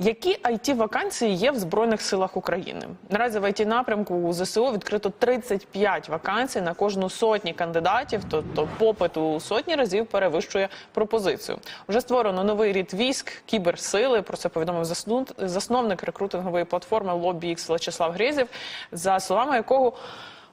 Які it вакансії є в збройних силах України? Наразі в it напрямку у ЗСУ відкрито 35 вакансій на кожну сотні кандидатів. Тобто попит у сотні разів перевищує пропозицію. Вже створено новий рід військ, кіберсили. Про це повідомив засновник рекрутингової платформи LobbyX Вячеслав Грізів, за словами якого.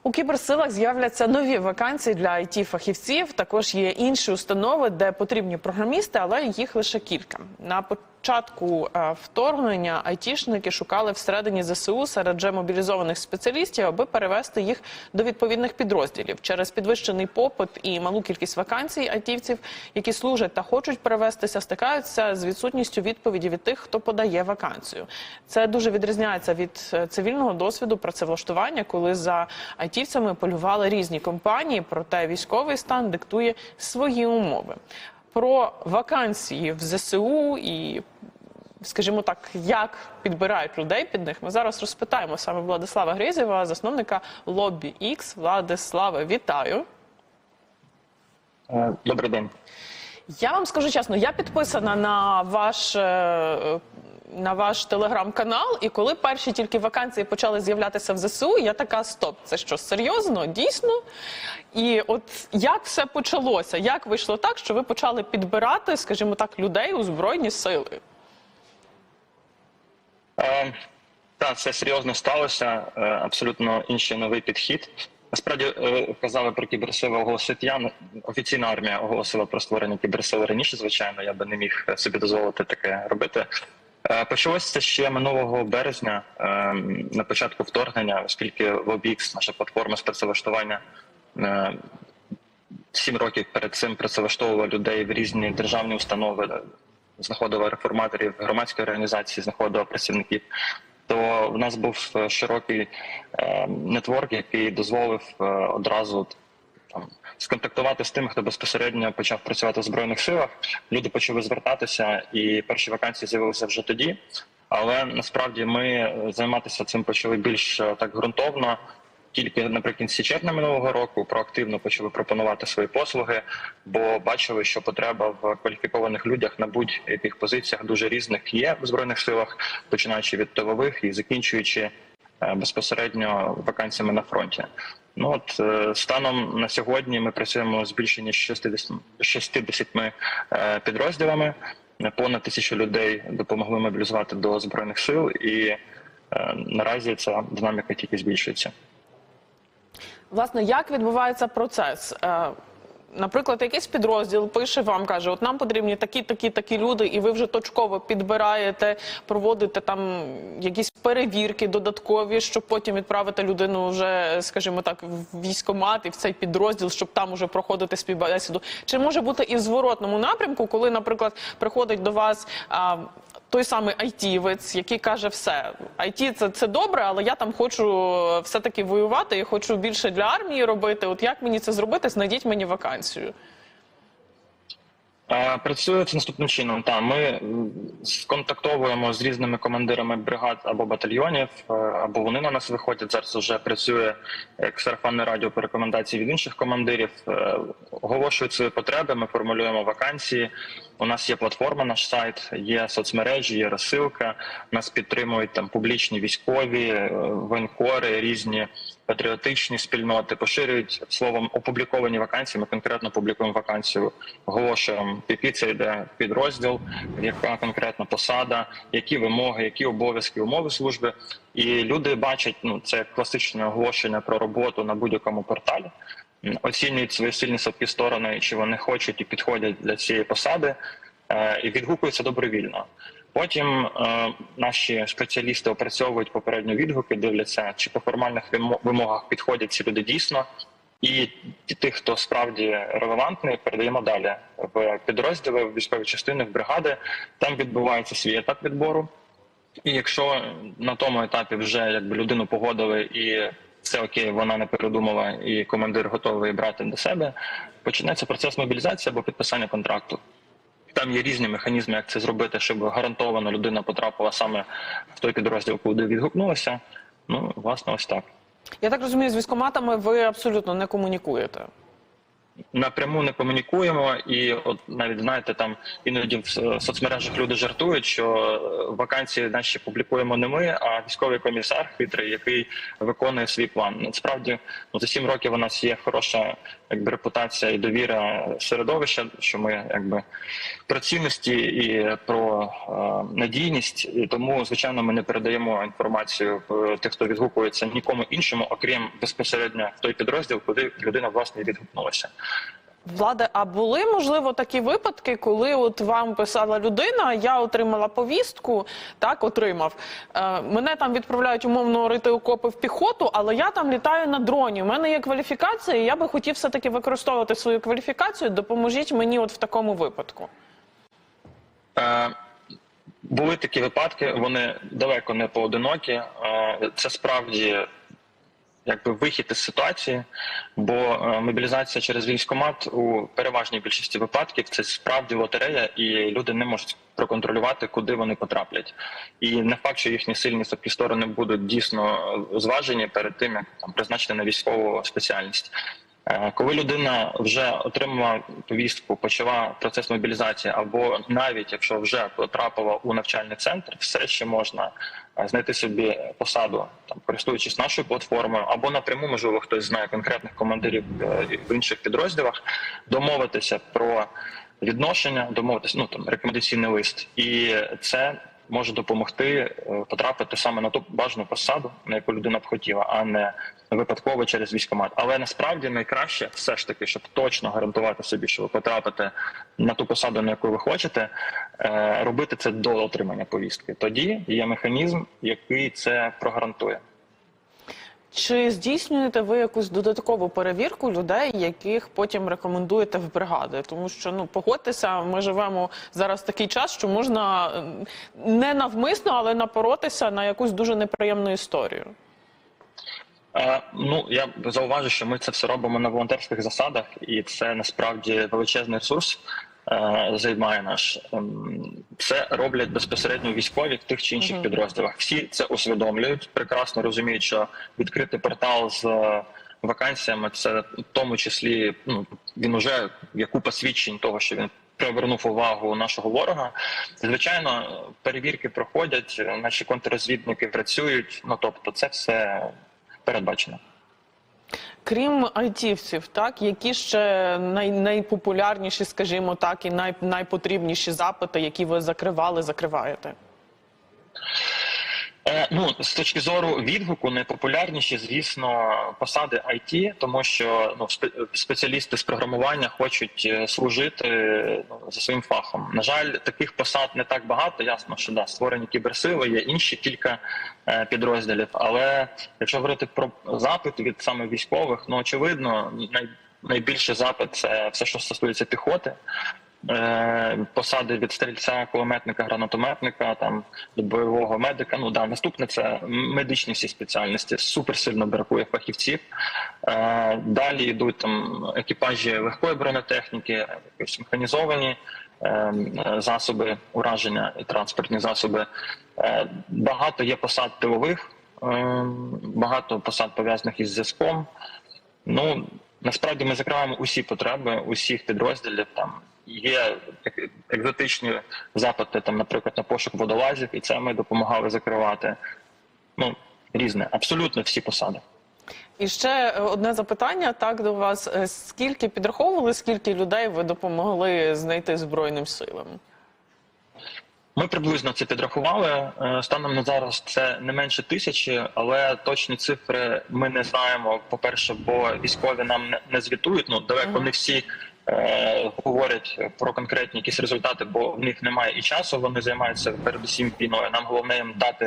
У кіберсилах з'являться нові вакансії для it фахівців. Також є інші установи, де потрібні програмісти, але їх лише кілька. На початку е, вторгнення айтішники шукали всередині ЗСУ серед вже мобілізованих спеціалістів, аби перевести їх до відповідних підрозділів. Через підвищений попит і малу кількість вакансій айтівців, які служать та хочуть перевестися, стикаються з відсутністю відповіді від тих, хто подає вакансію. Це дуже відрізняється від е, цивільного досвіду працевлаштування, коли за айтівцями полювали різні компанії, проте військовий стан диктує свої умови. Про вакансії в ЗСУ і, скажімо так, як підбирають людей під них, ми зараз розпитаємо саме Владислава Гризєва, засновника Лобі X. Владиславе, вітаю. Е, Добрий день. Я вам скажу чесно, я підписана на ваш. Е, На ваш телеграм-канал, і коли перші тільки вакансії почали з'являтися в ЗСУ, я така стоп, це що серйозно, дійсно? І от як все почалося? Як вийшло так, що ви почали підбирати, скажімо так, людей у збройні сили? Е, Так, це серйозно сталося. Е, Абсолютно інший новий підхід. Насправді е, казали про кіберсили оголосити я. Офіційна армія оголосила про створення кіберсили раніше. Звичайно, я би не міг собі дозволити таке робити. Е, Почалося ще минулого березня, е, на початку вторгнення, оскільки LobbyX, наша платформа з працевлаштування, е, сім років перед цим працевлаштовувала людей в різні державні установи, знаходила реформаторів громадської організації, знаходила працівників. То в нас був широкий нетворк, який дозволив одразу там сконтактувати з тими, хто безпосередньо почав працювати в збройних силах. Люди почали звертатися, і перші вакансії з'явилися вже тоді. Але насправді ми е, займатися цим почали більш е, так ґрунтовно. Тільки наприкінці червня минулого року проактивно почали пропонувати свої послуги, бо бачили, що потреба в кваліфікованих людях на будь-яких позиціях дуже різних є в збройних силах, починаючи від тилових і закінчуючи е, безпосередньо вакансіями на фронті. Ну от е, станом на сьогодні ми працюємо з більше ніж 60, 60 е, підрозділами. Понад тисячу людей допомогли мобілізувати до збройних сил, і е, наразі ця динаміка тільки збільшується. Власне, як відбувається процес? Наприклад, якийсь підрозділ пише вам, каже: от нам потрібні такі, такі, такі люди, і ви вже точково підбираєте, проводите там якісь перевірки додаткові, щоб потім відправити людину вже, скажімо так, в військкомат і в цей підрозділ, щоб там уже проходити співбесіду. Чи може бути і в зворотному напрямку, коли, наприклад, приходить до вас. Той самий айтівець, який каже, все, IT це, це добре, але я там хочу все-таки воювати і хочу більше для армії робити. От як мені це зробити? Знайдіть мені вакансію. Е, Працює це наступним чином. Та ми сконтактовуємо з різними командирами бригад або батальйонів, е, або вони на нас виходять. Зараз вже працює як сарафанне радіо по рекомендації від інших командирів. Е, Оголошують свої потреби. Ми формулюємо вакансії. У нас є платформа, наш сайт, є соцмережі, є розсилка. Нас підтримують там публічні військові, е, воєнкори, різні патріотичні спільноти. Поширюють словом опубліковані вакансії. Ми конкретно публікуємо вакансію, оголошуємо, який це йде підрозділ, яка конкретна посада, які вимоги, які обов'язки, умови служби. І люди бачать ну це класичне оголошення про роботу на будь-якому порталі оцінюють свої сильні слабкі сторони, чи вони хочуть і підходять для цієї посади, е, і відгукуються добровільно. Потім е, наші спеціалісти опрацьовують попередньо відгуки, дивляться, чи по формальних вимогах підходять ці люди дійсно. І тих, хто справді релевантний, передаємо далі в підрозділи, в військові частини, в бригади. Там відбувається свій етап відбору. І якщо на тому етапі вже якби людину погодили і все окей, вона не передумала, і командир готовий брати до себе, починається процес мобілізації або підписання контракту. Там є різні механізми, як це зробити, щоб гарантовано людина потрапила саме в той підрозділ, куди відгукнулася. Ну, власне, ось так. Я так розумію, з військоматами ви абсолютно не комунікуєте. Напряму не комунікуємо, і от навіть знаєте, там іноді в соцмережах люди жартують, що е, вакансії наші публікуємо не ми, а військовий комісар хитрий, який виконує свій план. Насправді, ну за сім років у нас є хороша якби репутація і довіра середовища, що ми якби про цінності і про е, надійність. І тому, звичайно, ми не передаємо інформацію тих, хто відгукується нікому іншому, окрім безпосередньо в той підрозділ, куди людина власне відгукнулася. Владе, а були можливо такі випадки, коли от вам писала людина, я отримала повістку, так отримав. Е, мене там відправляють умовно рити окопи в піхоту, але я там літаю на дроні. У мене є кваліфікація, і я би хотів все таки використовувати свою кваліфікацію. Допоможіть мені, от в такому випадку. Е, Були такі випадки, вони далеко не поодинокі. Е, Це справді якби вихід із ситуації, бо е, мобілізація через військкомат у переважній більшості випадків це справді лотерея, і люди не можуть проконтролювати, куди вони потраплять. І не факт, що їхні сильні слабкі сторони будуть дійсно е, зважені перед тим, як там призначити на військову спеціальність. Е, Коли людина вже отримала повістку, почала процес мобілізації, або навіть якщо вже потрапила у навчальний центр, все ще можна е, знайти собі посаду, там користуючись нашою платформою, або напряму, можливо, хтось знає конкретних командирів е, в інших підрозділах, домовитися про відношення, домовитися, ну там рекомендаційний лист, і це може допомогти е, потрапити саме на ту бажану посаду, на яку людина б хотіла, а не випадково через військкомат. Але насправді найкраще все ж таки, щоб точно гарантувати собі, що ви потрапите на ту посаду, на яку ви хочете, е, робити це до отримання повістки. Тоді є механізм, який це прогарантує. Чи здійснюєте ви якусь додаткову перевірку людей, яких потім рекомендуєте в бригади? Тому що ну погодьтеся, ми живемо зараз такий час, що можна не навмисно, але напоротися на якусь дуже неприємну історію. Е, Ну я зауважу, що ми це все робимо на волонтерських засадах, і це насправді величезний ресурс займає наш. Ем, Це роблять безпосередньо військові в тих чи інших підрозділах. Всі це усвідомлюють, прекрасно розуміють, що відкрити портал з е, вакансіями це в тому числі ну він уже є купа свідчень того, що він. Привернув увагу нашого ворога. Звичайно, перевірки проходять, наші контррозвідники працюють. Ну тобто, це все передбачено. Крім айтівців, так які ще най, найпопулярніші, скажімо так, і най, найпотрібніші запити, які ви закривали, закриваєте? Е, ну, з точки зору відгуку, найпопулярніші, звісно, посади IT, тому що ну, спе- спеціалісти з програмування хочуть е, служити ну, за своїм фахом. На жаль, таких посад не так багато. Ясно, що да, створені кіберсили, є інші кілька е, підрозділів. Але якщо говорити про запит від саме військових, ну очевидно, най, найбільший запит це все, що стосується піхоти. Е, посади від стрільця, кулеметника, гранатометника, там до бойового медика. Ну да, наступне це медичні всі спеціальності. Супер сильно бракує фахівців. Е, далі йдуть там екіпажі легкої бронетехніки, якісь механізовані е, засоби ураження і транспортні засоби. Багато є посад тилових, багато посад пов'язаних із зв'язком. Ну насправді ми закриваємо усі потреби усіх підрозділів. Там є екзотичні запити, там, наприклад, на пошук водолазів, і це ми допомагали закривати. Ну різне, абсолютно всі посади. І ще е, одне запитання так до вас: Е, скільки підраховували, скільки людей ви допомогли знайти збройним силам? Ми приблизно це підрахували. Е, Станом на зараз це не менше тисячі, але точні цифри ми не знаємо. По перше, бо військові нам не- не звітують. Ну далеко не всі е, говорять про конкретні якісь результати, бо в них немає і часу. Вони займаються передусім війною. Нам головне їм дати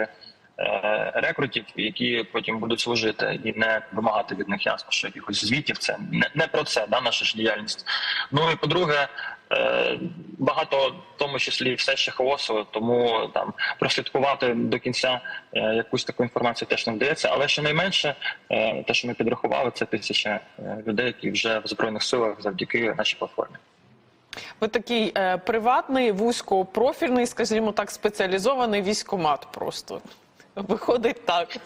е, рекрутів, які потім будуть служити, і не вимагати від них ясно, що якихось звітів. Це не, не про це, да, наша ж діяльність. Ну і по-друге, багато в тому числі все ще хаосу, тому там прослідкувати до кінця е, якусь таку інформацію теж не вдається. Але щонайменше, е, те, що ми підрахували, це тисяча е, людей, які вже в збройних силах завдяки нашій платформі. Ви такий е, приватний, вузькопрофільний, скажімо так, спеціалізований військомат просто. Виходить так.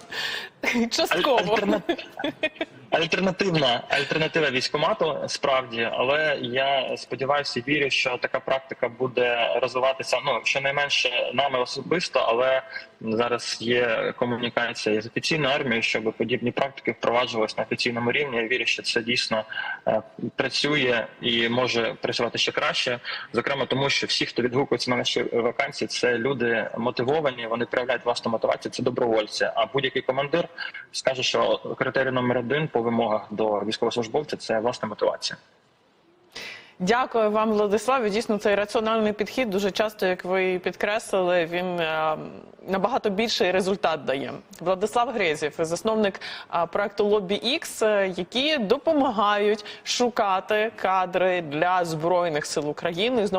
Частково. Альтерна- альтернативна альтернатива військомату справді, але я сподіваюся і вірю, що така практика буде розвиватися. Ну щонайменше нами особисто, але зараз є комунікація з офіційною армією, щоб подібні практики впроваджувалися на офіційному рівні. Я вірю, що це дійсно е, працює і може працювати ще краще. Зокрема, тому що всі, хто відгукується на наші вакансії, це люди мотивовані, вони проявляють власну мотивацію. Це добровольці. А будь-який командир скаже, що критерій номер один по вимогах до військовослужбовця це власна мотивація. Дякую вам, Владиславе. Дійсно, цей раціональний підхід дуже часто, як ви підкреслили, він е, набагато більший результат дає. Владислав Грезів, засновник е, проекту Лобі Ікс, які допомагають шукати кадри для збройних сил України.